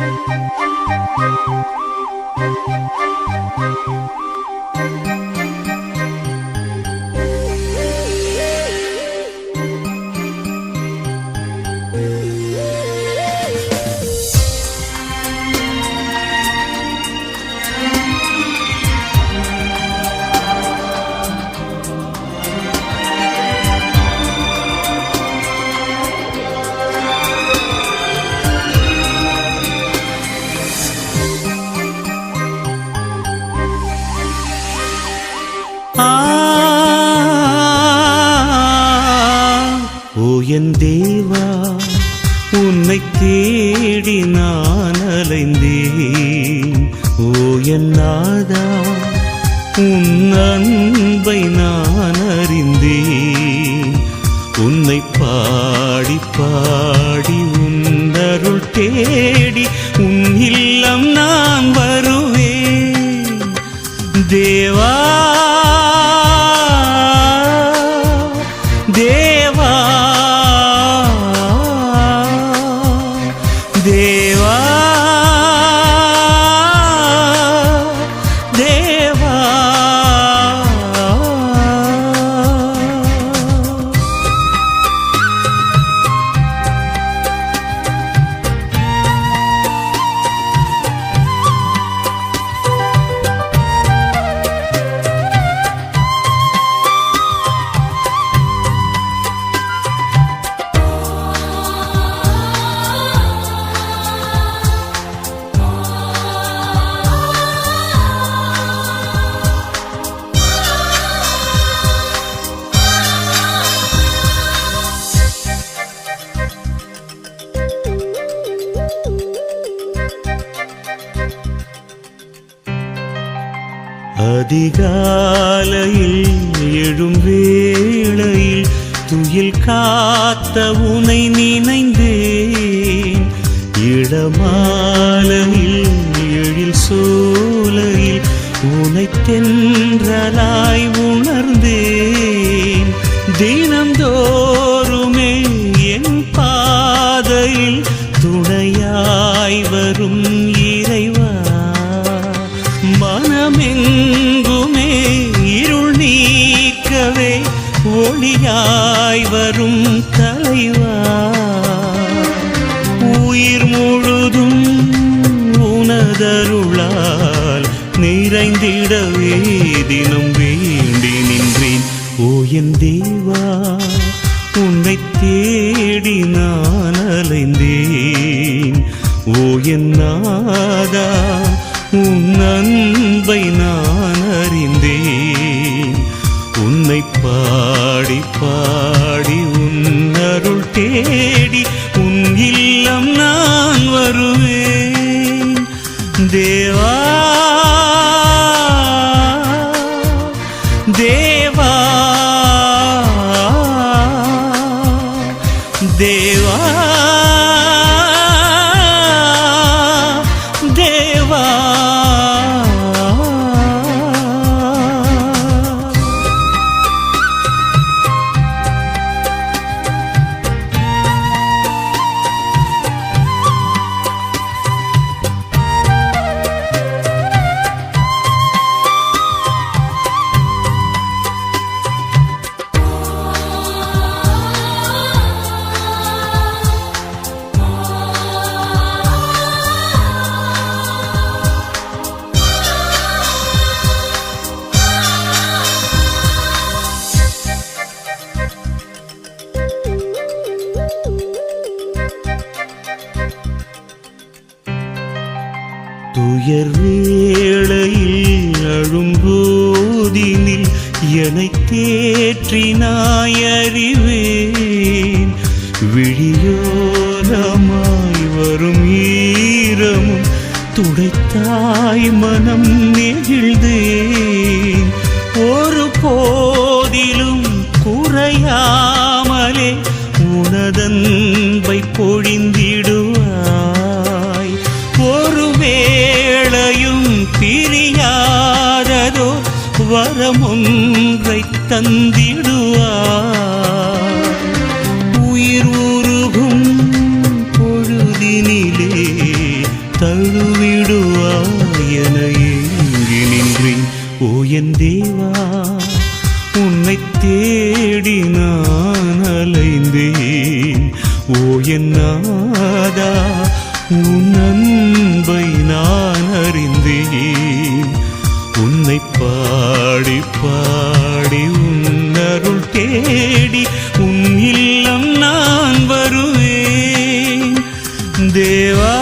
Thank you. தேடி நான் அலைந்தேன். ஓ என்னாதா உன் அன்பை நான் அறிந்தேன். உன்னை பாடி பாடி உன்னருள் தேடி உன் இல்லம் நான் வருவேன். தேவ அதிகாலையில் எழும் வேளையில் துயில் காத்த உனை நினைந்தேன். இடமாலையில் எழில் சோலையில் உனை தென்றலாய் உணர்ந்தேன். தினந்தோறுமே என் பாதையில் துணையாய் வரும் இறைவா. மனமெங்குமே உனதருளால் நிறைந்திடவே தினம் வேண்டி நின்றேன். ஓ என் தேவா உன்னை தேடி நான் அலைந்தேன். ஓ என் நாதா உன் அன்பை நான் அறிந்தேன். உன்னை பாடி பாடி உன் அருள் தேடி உன் இல்லம் நான் வருவேன். தேவா துயர் வேளையில் அழும்போதினில் என்னை தேற்றினாய் அறிவேன் விழியோரமாய் வரும் ஈரமும் துடைத்தாய் மனம் நெகிழ்ந்தேன். ஒரு போதிலும் குறையாமலே உனதன் வரமொன்றை தந்திடுவார். உயிர் உருகும் பொழுதினிலே தழுவிடுவாய் ஏங்கி நின்றேன். ஓ என் தேவா உன்னை தேடி நான் அலைந்தேன். ஓ என் நாதா பாடி பாடி உன்னருள் தேடி உன் இல்லம் நான் வருவேன். தேவா தேவா